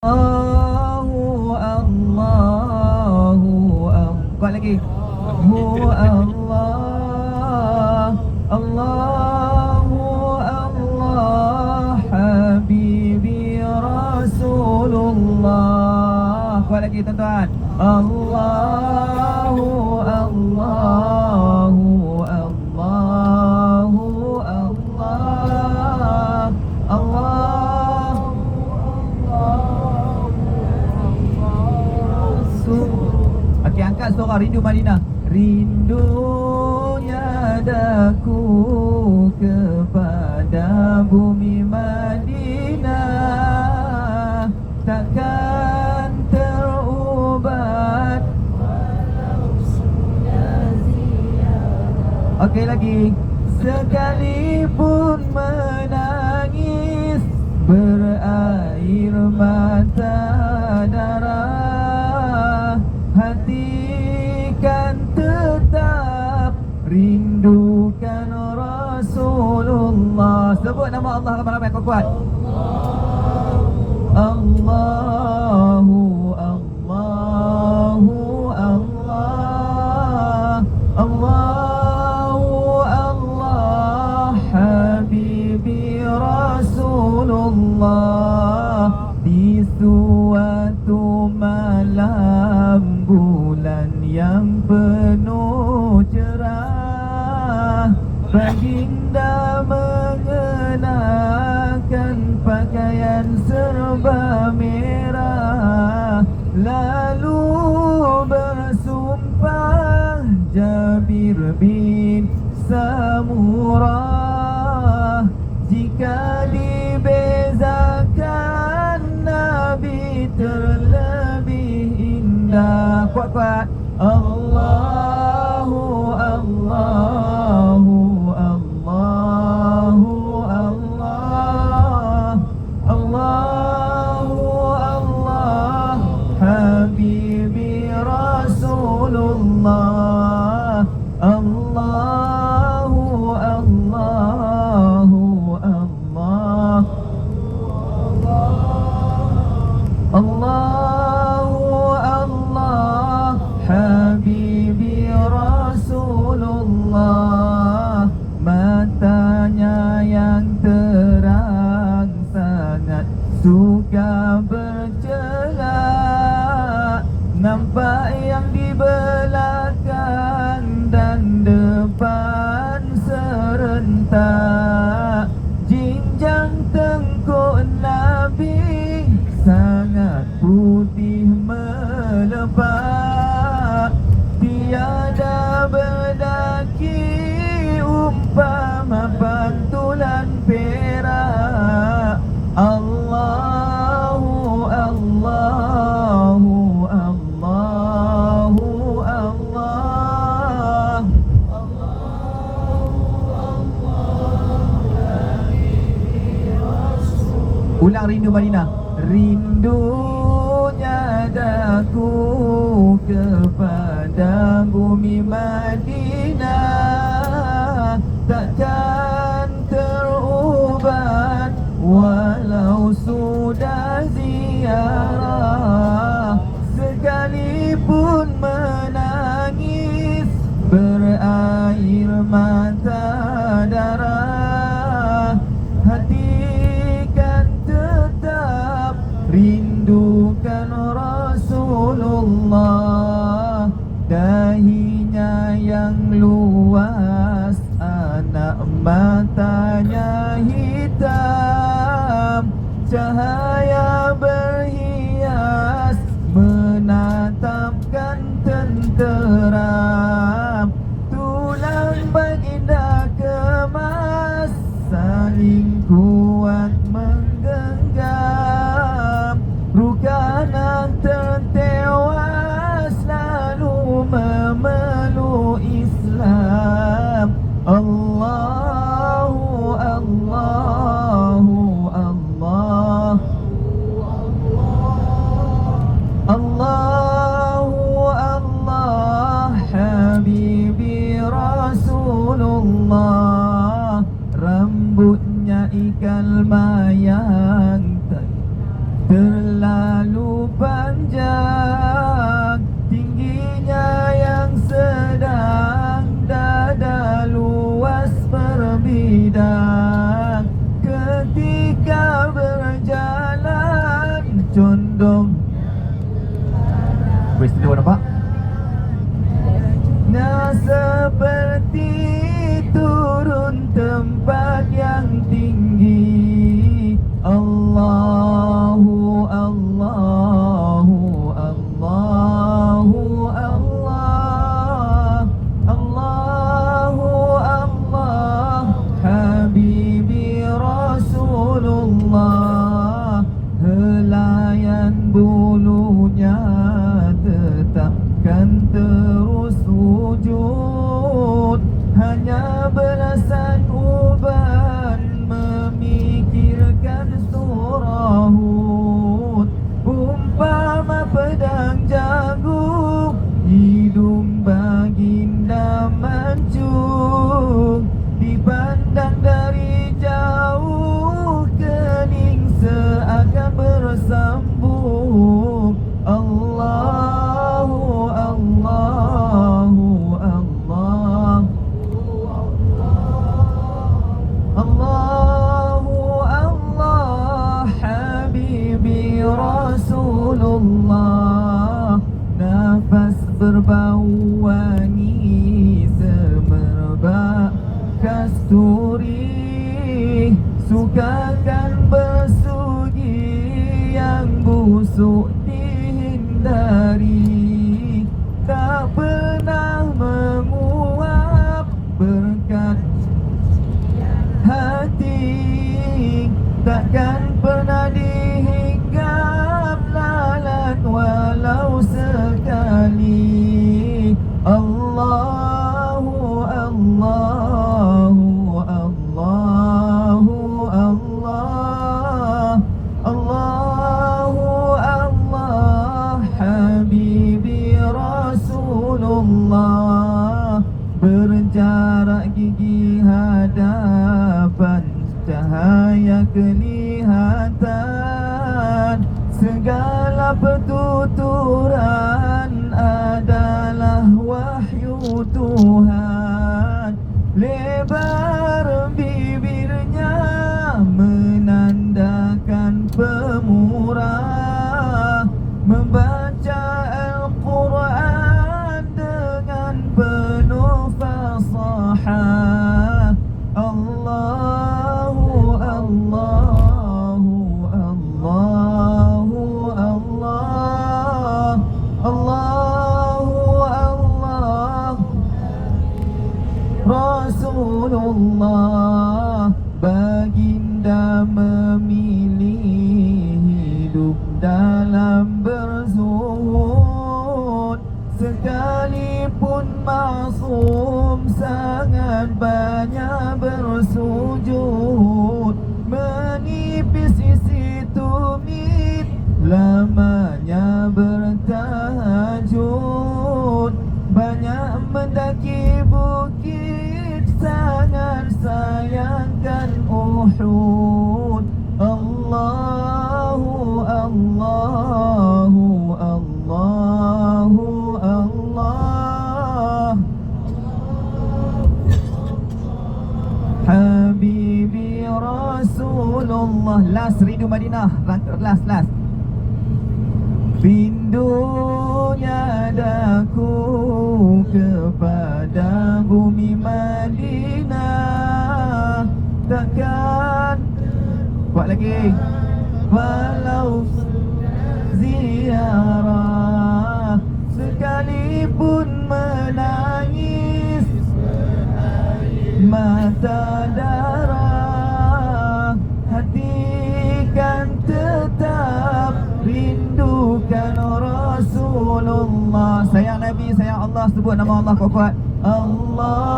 Allahu Allah. Kuat lagi. Hu Allah Allahu Allah Habibi Rasulullah. Kuat lagi tuan-tuan. Allahu Suara rindu Madinah. Rindunya daku kepada bumi Madinah takkan terubat. Okey lagi. Allah ramai-ramai kau kuat. Allahu Allahu Allah Allahu Allah Habibi Rasulullah Di suatu malam bulan yang penuh cerah Baginda serba merah Lalu bersumpah Jabir bin Samurah. Jika dibezakan Nabi terlebih indah. Kuat-kuat. Allahu Nampak yang di Ulang rindu Madinah. Rindunya daku kepada bumi Madinah. Takkan terubat Rasulullah Peristiwa nampak? Nah seperti turun tempat yang tinggi Allahu Allahu the oh. sun. Wangi Semerbak kasturi. Sukakan bersugi Yang busuk dihindari. Tak pernah Cahaya kelihatan. Segala pertuturan adalah wahyu Tuhan Rasulullah Baginda memilih hidup dalam berzuhud Sekalipun masum sangat banyak Uhud Allahu Allahu Allahu Allah. Habibi Rasulullah. Last Rindu Madinah. Last last Rindunya daku kepada bumi lagi. Walau ziarah Sekalipun menangis Mata darah Hati kan tetap Rindukan Rasulullah. Sayang Nabi, sayang Allah Sebut nama Allah kuat-kuat. Allah